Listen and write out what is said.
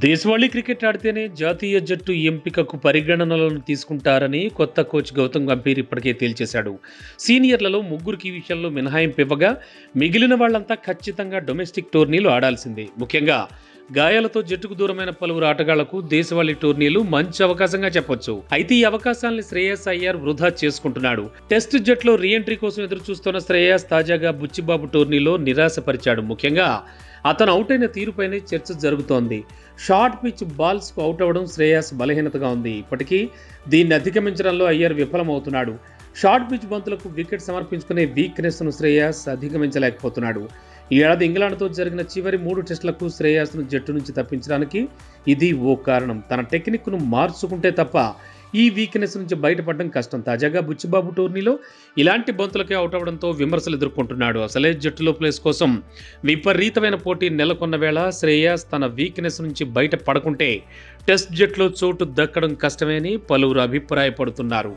దేశవాళీ క్రికెట్ ఆడితేనే జాతీయ జట్టు ఎంపికకు పరిగణనలను తీసుకుంటారని కొత్త కోచ్ గౌతమ్ గంభీర్ ఇప్పటికే తేల్చేశాడు. సీనియర్లలో ముగ్గురికి ఈ విషయంలో మినహాయింపు ఇవ్వగా మిగిలిన వాళ్ళంతా ఖచ్చితంగా డొమెస్టిక్ టోర్నీలు ఆడాల్సిందే. ముఖ్యంగా గాయాలతో జట్టుకు దూరమైన పలువురు ఆటగాళ్ళకు దేశవాళీ టోర్నీలు మంచి అవకాశంగా చెప్పొచ్చు. అయితే ఈ అవకాశాన్ని శ్రేయస్ అయ్యార్ వృధా చేసుకుంటున్నాడు. టెస్ట్ జట్లో రీఎంట్రీ కోసం ఎదురు చూస్తున్న శ్రేయస్ తాజాగా బుచ్చిబాబు టోర్నీలో నిరాశపరిచాడు. ముఖ్యంగా అతను అవుట్ అయిన తీరుపైనే చర్చ జరుగుతోంది. షార్ట్ పిచ్ బాల్స్కు అవుట్ అవ్వడం శ్రేయాస్ బలహీనతగా ఉంది. ఇప్పటికీ దీన్ని అధిగమించడంలో అయ్యర్ విఫలమవుతున్నాడు. షార్ట్ పిచ్ బంతులకు వికెట్ సమర్పించుకునే వీక్నెస్ను శ్రేయాస్ అధిగమించలేకపోతున్నాడు. ఈ ఏడాది ఇంగ్లాండ్తో జరిగిన చివరి మూడు టెస్టులకు శ్రేయాస్ను జట్టు నుంచి తప్పించడానికి ఇది ఓ కారణం. తన టెక్నిక్ను మార్చుకుంటే తప్ప ఈ వీక్నెస్ నుంచి బయటపడడం కష్టం. తాజాగా బుచ్చిబాబు టోర్నీలో ఇలాంటి బంతులకే అవుట్ అవడంతో విమర్శలు ఎదుర్కొంటున్నాడు. అసలే జట్టులో ప్లేస్ కోసం విపరీతమైన పోటీ నెలకొన్న వేళ శ్రేయాస్ తన వీక్నెస్ నుంచి బయట పడకుంటే టెస్ట్ జట్లో చోటు దక్కడం కష్టమే అని పలువురు అభిప్రాయపడుతున్నారు.